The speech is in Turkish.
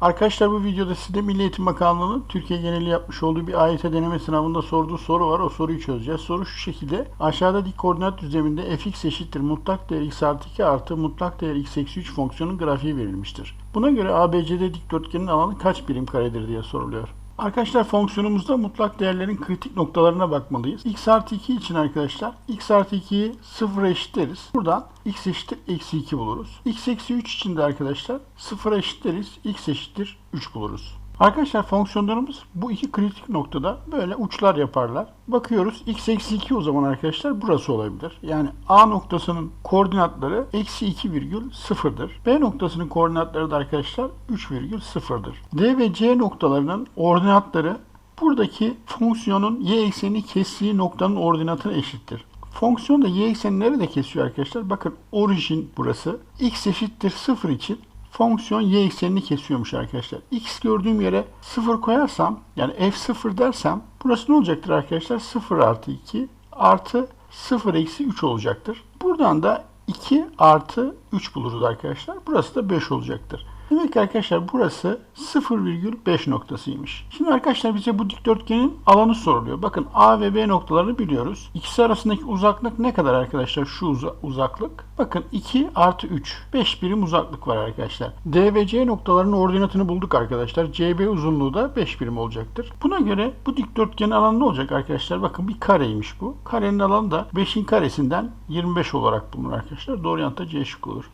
Arkadaşlar bu videoda size Milli Eğitim Bakanlığı'nın Türkiye geneli yapmış olduğu bir AYT deneme sınavında sorduğu soru var. O soruyu çözeceğiz. Soru şu şekilde. Aşağıda dik koordinat düzleminde fx eşittir mutlak değer x artı 2 artı mutlak değer x eksi 3 fonksiyonun grafiği verilmiştir. Buna göre ABCD dikdörtgenin alanı kaç birim karedir diye soruluyor. Arkadaşlar fonksiyonumuzda mutlak değerlerin kritik noktalarına bakmalıyız. x artı 2 için arkadaşlar x artı 2'yi 0 eşitleriz. Buradan x eşittir eksi 2 buluruz. x eksi 3 için de arkadaşlar 0 eşitleriz. x eşittir 3 buluruz. Arkadaşlar fonksiyonlarımız bu iki kritik noktada böyle uçlar yaparlar. Bakıyoruz x eksi 2 o zaman arkadaşlar burası olabilir. Yani A noktasının koordinatları eksi 2 virgül sıfırdır. B noktasının koordinatları da arkadaşlar 3 virgül sıfırdır. D ve C noktalarının ordinatları buradaki fonksiyonun y eksenini kestiği noktanın ordinatına eşittir. Fonksiyon da y eksenini nerede kesiyor arkadaşlar? Bakın orijin burası. x eşittir 0 için fonksiyon y eksenini kesiyormuş arkadaşlar. x gördüğüm yere 0 koyarsam yani f0 dersem burası ne olacaktır arkadaşlar? 0 artı 2 artı 0 eksi 3 olacaktır. Buradan da 2 artı 3 buluruz arkadaşlar. Burası da 5 olacaktır. Demek ki arkadaşlar burası 0,5 noktasıymış. Şimdi arkadaşlar bize bu dikdörtgenin alanı soruluyor. Bakın A ve B noktalarını biliyoruz. İkisi arasındaki uzaklık ne kadar arkadaşlar? Şu uza- uzaklık. Bakın 2 artı 3. 5 birim uzaklık var arkadaşlar. D ve C noktalarının ordinatını bulduk arkadaşlar. CB uzunluğu da 5 birim olacaktır. Buna göre bu dikdörtgenin alanı ne olacak arkadaşlar? Bakın bir kareymiş bu. Karenin alanı da 5'in karesinden 25 olarak bulunur arkadaşlar. Doğru yanıt da C şıkkı olur.